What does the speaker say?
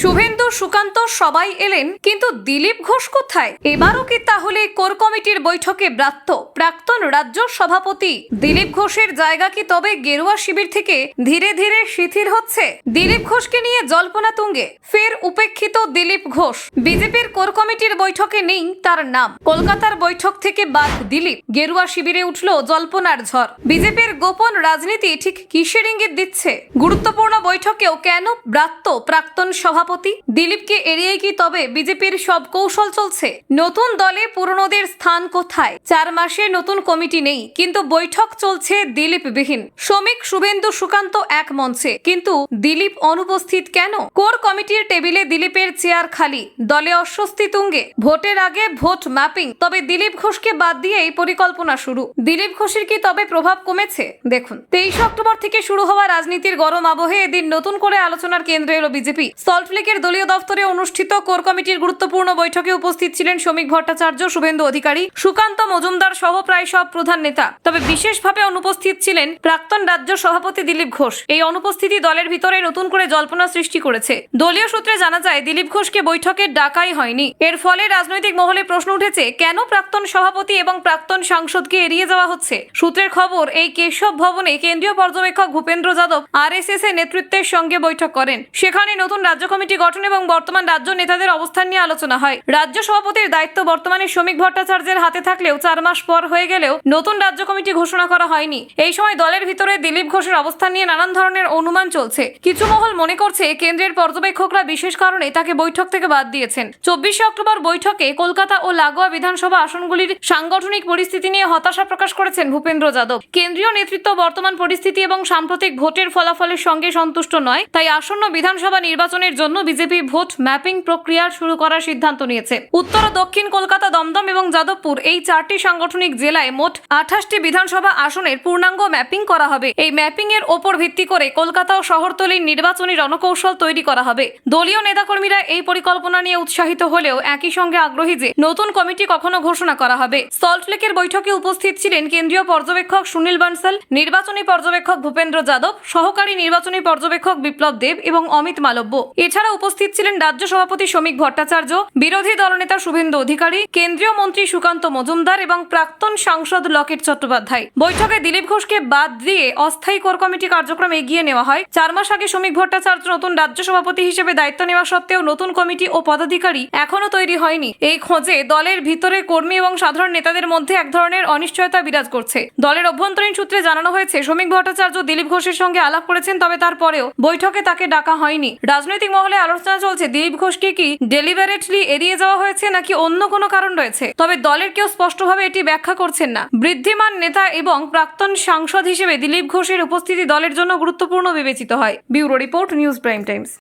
শুভেন্দু সুকান্ত সবাই এলেন, কিন্তু দিলীপ ঘোষ কোথায়? এবারও কি তাহলে কোর কমিটির বৈঠকে ব্রাত্য? প্রাক্তন রাজ্য সভাপতি দিলীপ ঘোষের জায়গা কি তবে গেরুয়া শিবির থেকে ধীরে ধীরে শিথিল হচ্ছে? দিলীপ ঘোষকে নিয়ে জল্পনা তুঙ্গে। ফের উপেক্ষিত দিলীপ ঘোষ। বিজেপির কোর কমিটির বৈঠকে নেই তার নাম। কলকাতার বৈঠক থেকে বাদ দিলীপ। গেরুয়া শিবিরে উঠল জল্পনার ঝড়। বিজেপির গোপন রাজনীতি ঠিক কিসের ইঙ্গিত দিচ্ছে? গুরুত্বপূর্ণ বৈঠকেও কেন ব্রাত্য প্রাক্তন সভাপতি দিলীপকে এড়িয়ে কি তবে বিজেপির সব কৌশল চলছে? নতুন দলে পুরনোদের স্থান কোথায়? চার মাসে নতুন কমিটি নেই, কিন্তু বৈঠক চলছে দিলীপ বিহীন শ্রমিক শুভেন্দু সুকান্ত এক মঞ্চে, কিন্তু দিলীপ অনুপস্থিত কেন? কোর কমিটির টেবিলে দিলীপের চেয়ার খালি, দলে অস্বস্তি তুঙ্গে, ভোটের আগে ভোট ম্যাপিং। তবে দিলীপ ঘোষকে বাদ দিয়ে এই পরিকল্পনা শুরু। দিলীপ ঘোষের কি তবে প্রভাব কমেছে? দেখুন। তেইশ অক্টোবর থেকে শুরু হওয়া রাজনীতির গরম আবহে এদিন নতুন করে আলোচনার কেন্দ্রে এলো বিজেপি। সল্টলেকের দলীয় দফতরে অনুষ্ঠিত কোর কমিটির গুরুত্বপূর্ণ বৈঠকে উপস্থিত ছিলেন শ্রমিক ভট্টাচার্য, শুভেন্দু অধিকারী, সুকান্ত মজুমদার সহ প্রায় সব প্রধান নেতা। তবে বিশেষভাবে অনুপস্থিত ছিলেন প্রাক্তন রাজ্য সভাপতি দিলীপ ঘোষ। এই অনুপস্থিতি দলের ভিতরে নতুন করে জল্পনা সৃষ্টি করেছে। দলীয় সূত্রে জানা যায়, দিলীপ ঘোষকে বৈঠকে ডাকাই হয়নি। এর ফলে রাজনৈতিক মহলে প্রশ্ন উঠেছে, কেন প্রাক্তন সভাপতি এবং প্রাক্তন সাংসদকে এড়িয়ে যাওয়া হচ্ছে? সূত্রের খবর, এই কেশব ভবনে কেন্দ্রীয় পর্যবেক্ষক ভূপেন্দ্র যাদব আরএসএস এর নেতৃত্বের সঙ্গে বৈঠক করেন। সেখানে নতুন রাজ্য কমিটি গঠন এবং বর্তমান রাজ্য নেতাদের অবস্থান নিয়ে আলোচনা হয়। রাজ্য সভাপতির দায়িত্ব বর্তমানে শ্রমিক ভট্টাচার্যের হাতে থাকলেও চার মাস পর হয়ে গেলেও নতুন রাজ্য কমিটি ঘোষণা করা হয়নি। এই সময় দলের ভিতরে দিলীপ ঘোষের অবস্থান নিয়ে নানান ধরনের অনুমান চলছে। কিছু মহল মনে করছে কেন্দ্রের পর্যবেক্ষকরা বিশেষ কারণে তাকে বৈঠক থেকে বাদ দিয়েছেন। চব্বিশে অক্টোবর বৈঠকে কলকাতা ও লাগোয়া বিধানসভা আসনগুলির সাংগঠনিক পরিস্থিতি নিয়ে হতাশা প্রকাশ করেছেন ভূপেন্দ্র যাদব। কেন্দ্রীয় নেতৃত্ব বর্তমান পরিস্থিতি এবং সাম্প্রতিক ভোটের ফলাফলের সঙ্গে সন্তুষ্ট নয়, তাই আসন্ন বিধানসভা নির্বাচনের জন্য বিজেপি ভোট ম্যাপিং প্রক্রিয়া শুরু করার সিদ্ধান্ত নিয়েছে। উত্তর ও দক্ষিণ কলকাতা, দমদম এবং যাদবপুর এই চারটি সাংগঠনিক জেলায় মোট আঠাশটি বিধানসভা আসনের পূর্ণাঙ্গ ম্যাপিং করা হবে। এই ম্যাপিং এর ওপর ভিত্তি করে কলকাতা ও শহরতলির নির্বাচনী রণকৌশল তৈরি করা হবে। দলীয় নেতাকর্মীরা এই পরিকল্পনা নিয়ে উৎসাহিত হলেও একই সঙ্গে আগ্রহী যে নতুন কমিটি কখনো ঘোষণা করা হবে। সল্টলেকের বৈঠকে উপস্থিত ছিলেন কেন্দ্রীয় পর্যবেক্ষক সুনীল বানসাল, নির্বাচনী পর্যবেক্ষক ভূপেন্দ্র যাদব, সহকারী নির্বাচনী পর্যবেক্ষক বিপ্লব দেব এবং অমিত মালব্য। এছাড়া উপস্থিত ছিলেন রাজ্য সভাপতি শ্রমিক ভট্টাচার্য, বিরোধী দলনেতা শুভেন্দু অধিকারী, কেন্দ্রীয় মন্ত্রী সুকান্ত মজুমদার এবং প্রাক্তন সাংসদ লকেট চট্টোপাধ্যায়। বৈঠকে দিলীপ ঘোষকে বাদ দিয়ে অস্থায়ী কোর কমিটি কার্যক্রম এগিয়ে নেওয়া হয়। চার মাস আগে শ্রমিক ভট্টাচার্য নতুন রাজ্য সভাপতি হিসেবে দায়িত্ব নেওয়া সত্ত্বেও নতুন কমিটি ও পদাধিকারী এখনও তৈরি হয়নি। এই খোঁজে দলের ভিতরে কর্মী এবং সাধারণ নেতাদের মধ্যে এক ধরনের অনিশ্চয়তা বিরাজ করছে। দলের অভ্যন্তরীণ সূত্রে জানানো হয়েছে, শ্রমিক ভট্টাচার্য দিলীপ ঘোষের সঙ্গে আলাপ করেছেন, তবে তারপরেও বৈঠকে তাকে ডাকা হয়নি। রাজনৈতিক মহলে আলোচনা চলছে। দিলীপ ঘোষকে কি ডেলিভারেটলি এড়িয়ে যাওয়া হয়েছে নাকি অন্য কোনো কারণ রয়েছে? তবে দলের কেউ স্পষ্টভাবে এটি ব্যাখ্যা করছেন না। বৃদ্ধিমান নেতা এবং প্রাক্তন সাংসদ হিসেবে দিলীপ ঘোষের উপস্থিতি দলের জন্য গুরুত্বপূর্ণ বিবেচিত হয়। Bureau report, news prime times.